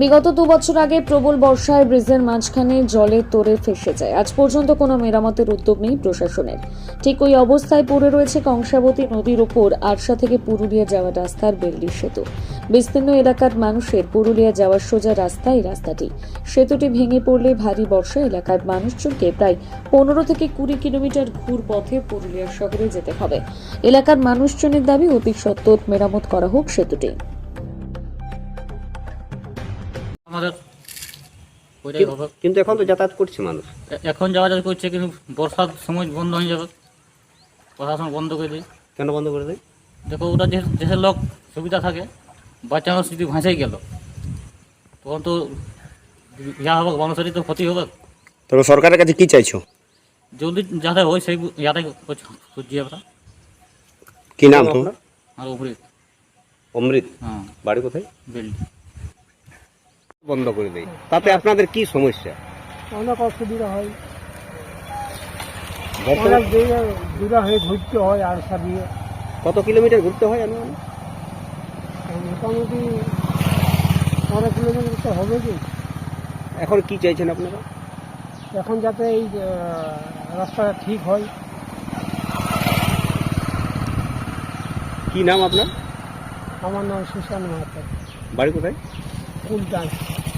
বিগত দু বছর আগে প্রবল বর্ষায় ব্রিজের মাঝখানে জলে তোরে ফেসে যায়। আজ পর্যন্ত কোনো মেরামতের উদ্যোগ নেই প্রশাসনের। ঠিক ওই অবস্থায় পড়ে রয়েছে কংসাবতী নদীর ওপর আরশা থেকে পুরুলিয়া যাওয়ার রাস্তার বেল্লি সেতু। বিস্তীর্ণ এলাকার মানুষের পুরুলিয়া যাওয়ার সোজা রাস্তা এই রাস্তাটি। সেতুটি ভেঙে পড়লে ভারী বর্ষা এলাকার মানুষজনকে প্রায় পনেরো থেকে কুড়ি কিলোমিটার ঘুর পথে পুরুলিয়া শহরে যেতে হবে। এলাকার মানুষজনের দাবি, অতি সত্ত্বর মেরামত করা হোক সেতুটি। আমাদের ওইটাই হবে। কিন্তু এখন তো যাতায়াত করছে মানুষ। এখন যাওয়া যাওয়া করছে কিন্তু বর্ষার সময় বন্ধ হয়ে যাবে। প্রশাসন বন্ধ করে দিই। কেন বন্ধ করে দেয় দেখো ওটা যে দেশের লোক সুবিধা থাকে বাচ্চা যদি ভাসেই গেল। তখন তো যা হবে মানুষেরই তো ক্ষতি হবে। তবে সরকারের কাছে কি চাইছো? জলদি যাতে হয় সেই ইয়াটাই খুঁজছি আমরা। কি নাম তোমার? আর উপরে অমৃত? হ্যাঁ। বাড়ি কোথায়? বিল্ডিং। বন্ধ করে দেয় তাতে আপনাদের কি সমস্যা? অনেক অসুবিধা হয়। অনেক দূরে হয়ে ঘুরতে হয় আর দিয়ে কত কিলোমিটার ঘুরতে হয় আমি মোটামুটি পনেরো কিলোমিটার তো হবে কি এখন কি চাইছেন আপনারা? এখন যাতে এই রাস্তাটা ঠিক হয়। কি নাম আপনার? আমার নাম সুশান্ত মাহাতো। বাড়ি কোথায়? ocultan.